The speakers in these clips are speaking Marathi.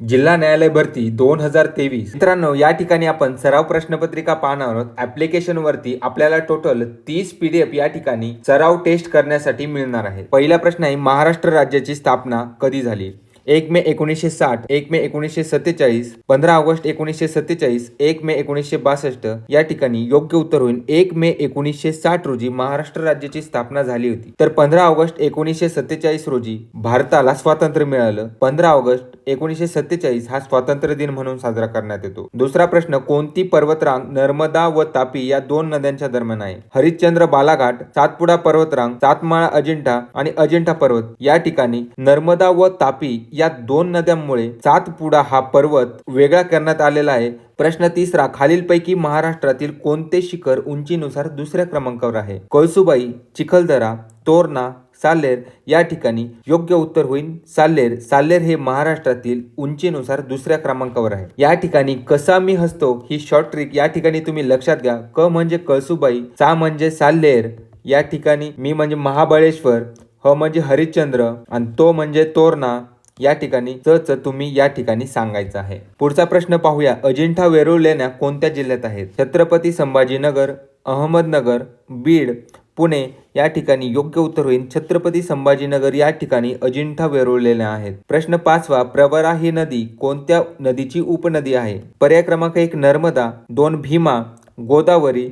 जिल्हा न्यायालय भरती दोन हजार तेवीस. मित्रांनो या ठिकाणी आपण सराव प्रश्नपत्रिका पाहणार आहोत. ऍप्लिकेशन वरती आपल्याला टोटल तीस पीडीएफ या ठिकाणी सराव टेस्ट करण्यासाठी मिळणार आहे. पहिला प्रश्न आहे महाराष्ट्र राज्याची स्थापना कधी झाली? एक मे एकोणीसशे साठ एक मे एकोणीसशे सत्तेचाळीस पंधरा ऑगस्ट एकोणीसशे सत्तेचाळीस एक मे एकोणीसशे बासष्ट या ठिकाणी योग्य उत्तर होईल. एक मे एकोणीसशे साठ रोजी महाराष्ट्र राज्याची स्थापना झाली होती. तर पंधरा ऑगस्ट एकोणीसशे सत्तेचाळीस रोजी भारताला स्वातंत्र्य मिळालं. पंधरा ऑगस्ट एकोणीसशे सत्तेचाळीस हा स्वातंत्र्य दिन म्हणून साजरा करण्यात येतो. दुसरा प्रश्न कोणती पर्वतरांग नर्मदा व तापी या दोन नद्यांच्या दरम्यान आहे? हरिश्चंद्र बालाघाट सातपुडा पर्वतरांग सातमाळा अजिंठा आणि अजिंठा पर्वत या ठिकाणी नर्मदा व तापी या दोन नद्यांमुळे सातपुडा हा पर्वत वेगळा करण्यात आलेला आहे. प्रश्न तिसरा खालीलपैकी महाराष्ट्रातील कोणते शिखर उंचीनुसार दुसऱ्या क्रमांकावर आहे? कळसुबाई चिखलदरा तोरणा साल्लेर या ठिकाणी योग्य उत्तर होईल साल्लेर साल्लेर हे महाराष्ट्रातील उंचीनुसार दुसऱ्या क्रमांकावर आहे. या ठिकाणी कसा मी हसतो ही शॉर्ट ट्रिक या ठिकाणी तुम्ही लक्षात घ्या. क म्हणजे कळसुबाई सा म्हणजे साल्लेर. या ठिकाणी मी म्हणजे महाबळेश्वर ह म्हणजे हरिश्चंद्र आणि तो म्हणजे तोरणा. या ठिकाणी च च तुम्ही या ठिकाणी सांगायचं आहे. पुढचा प्रश्न पाहूया. अजिंठा वेरूळ लेण्या कोणत्या जिल्ह्यात आहेत? छत्रपती संभाजीनगर अहमदनगर बीड पुणे या ठिकाणी योग्य उत्तर होईल. छत्रपती संभाजीनगर या ठिकाणी अजिंठा वेरूळलेल्या आहेत. प्रश्न पाचवा प्रवरा ही नदी कोणत्या नदीची उपनदी आहे? पर्याय क्रमांक एक नर्मदा दोन भीमा गोदावरी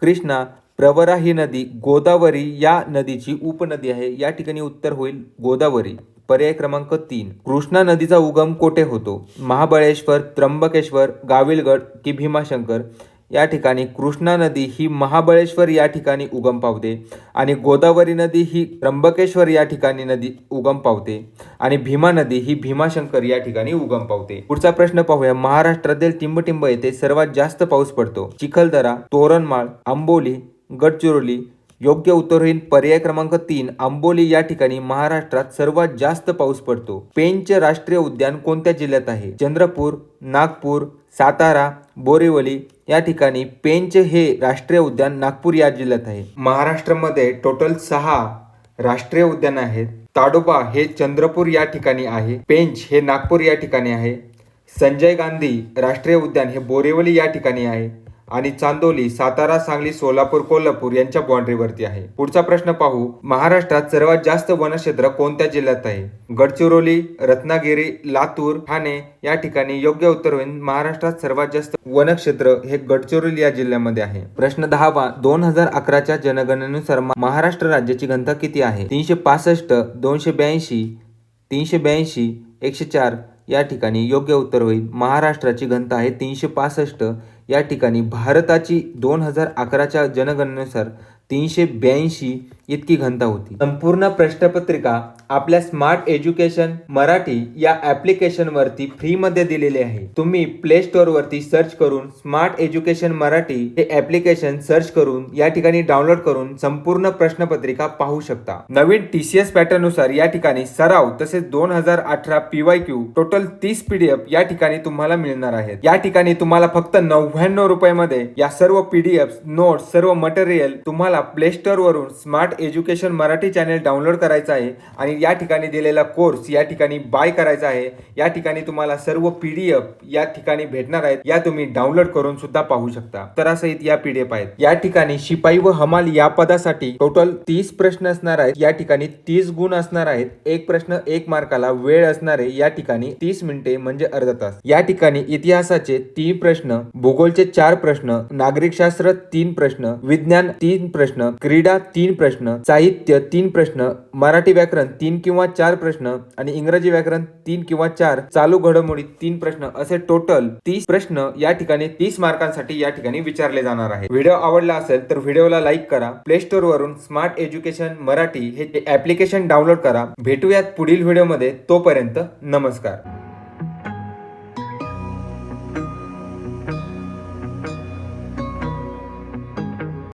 कृष्णा प्रवरा ही नदी गोदावरी या नदीची उपनदी आहे. या ठिकाणी उत्तर होईल गोदावरी. पर्याय क्रमांक तीन कृष्णा नदीचा उगम कोठे होतो? महाबळेश्वर त्र्यंबकेश्वर गाविलगड की भीमाशंकर. या ठिकाणी कृष्णा नदी ही महाबळेश्वर या ठिकाणी उगम पावते आणि गोदावरी नदी ही त्र्यंबकेश्वर या ठिकाणी नदी उगम पावते आणि भीमा नदी ही भीमाशंकर या ठिकाणी उगम पावते. पुढचा प्रश्न पाहूया. महाराष्ट्रातील टिंबटिंब येथे सर्वात जास्त पाऊस पडतो. चिखलदरा तोरणमाळ आंबोली गडचिरोली योग्य उत्तर होईल. पर्याय क्रमांक तीन आंबोली या ठिकाणी महाराष्ट्रात सर्वात जास्त पाऊस पडतो. पेंच राष्ट्रीय उद्यान कोणत्या जिल्ह्यात आहे? चंद्रपूर नागपूर सातारा बोरिवली या ठिकाणी पेंच हे राष्ट्रीय उद्यान नागपूर या जिल्ह्यात आहे. महाराष्ट्रामध्ये टोटल सहा राष्ट्रीय उद्यान आहेत. ताडोबा हे चंद्रपूर या ठिकाणी आहे. पेंच हे नागपूर या ठिकाणी आहे. संजय गांधी राष्ट्रीय उद्यान हे बोरिवली या ठिकाणी आहे. आणि चांदोली सातारा सांगली सोलापूर कोल्हापूर यांच्या बाँड्रीवरती आहे. पुढचा प्रश्न पाहू. महाराष्ट्रात सर्वात जास्त वनक्षेत्र कोणत्या जिल्ह्यात आहे? गडचिरोली रत्नागिरी लातूर ठाणे या ठिकाणी योग्य उत्तर होईल. महाराष्ट्रात सर्वात जास्त वनक्षेत्र हे गडचिरोली या जिल्ह्यामध्ये आहे. प्रश्न दहावा. दोन हजार अकराच्या जनगणनेनुसार महाराष्ट्र राज्याची घनता किती आहे? तीनशे पासष्ट दोनशे ब्याऐंशी तीनशे ब्याऐंशी एकशे चार या ठिकाणी योग्य उत्तर होईल. महाराष्ट्राची घनता आहे तीनशे पासष्ट. या ठिकाणी भारताची दोन हजार अकराच्या जनगणनेनुसार तीनशे ब्याऐंशी इतकी घनता होती. संपूर्ण प्रश्नपत्रिका आपल्या स्मार्ट एज्युकेशन मराठी या ऍप्लिकेशन वरती फ्री मध्ये दिलेले आहे. तुम्ही प्ले स्टोअर वरती सर्च करून स्मार्ट एज्युकेशन मराठी हे ऍप्लिकेशन सर्च करून या ठिकाणी डाउनलोड करून संपूर्ण प्रश्नपत्रिका पाहू शकता. नवीन टीसीएस पॅटर्ननुसार या ठिकाणी सराव तसेच दोन हजार अठरा पीवाय क्यू टोटल तीस पीडीएफ या ठिकाणी तुम्हाला मिळणार आहेत. या ठिकाणी तुम्हाला फक्त नव्याण्णव रुपयामध्ये या सर्व पीडीएफ नोट्स सर्व मटेरियल तुम्हाला प्ले स्टोअर वरून smart education Marathi channel download करायचा आहे आणि या ठिकाणी दिलेला कोर्स या ठिकाणी बाय करायचा आहे. या ठिकाणी तुम्हाला सर्व पीडीएफ या ठिकाणी भेटणार आहेत. या तुम्ही डाउनलोड करून सुद्धा पाहू शकता. तरासहित या पीडीएफ आहेत. या ठिकाणी शिपाई व हमाल या पदासाठी टोटल तीस प्रश्न असणार आहेत. या ठिकाणी तीस गुण असणार आहेत. एक प्रश्न एक मार्काला वेळ असणारे या ठिकाणी तीस मिनिटे म्हणजे अर्धा तास. या ठिकाणी इतिहासाचे तीन प्रश्न भूगोलचे चार प्रश्न नागरिकशास्त्र तीन प्रश्न विज्ञान तीन प्रश्न क्रीडा तीन प्रश्न साहित्य तीन प्रश्न मराठी व्याकरण तीन किंवा चार प्रश्न आणि इंग्रजी व्याकरण तीन किंवा चार चालू घडामोडी तीन प्रश्न असे टोटल तीस प्रश्न या ठिकाणी तीस मार्कांसाठी या ठिकाणी विचारले जाणार आहे व्हिडिओ आवडला असेल तर व्हिडिओला लाईक करा प्ले स्टोर वरून स्मार्ट एज्युकेशन मराठी हे ऍप्लिकेशन डाउनलोड करा. भेटूयात पुढील व्हिडिओमध्ये तोपर्यंत नमस्कार.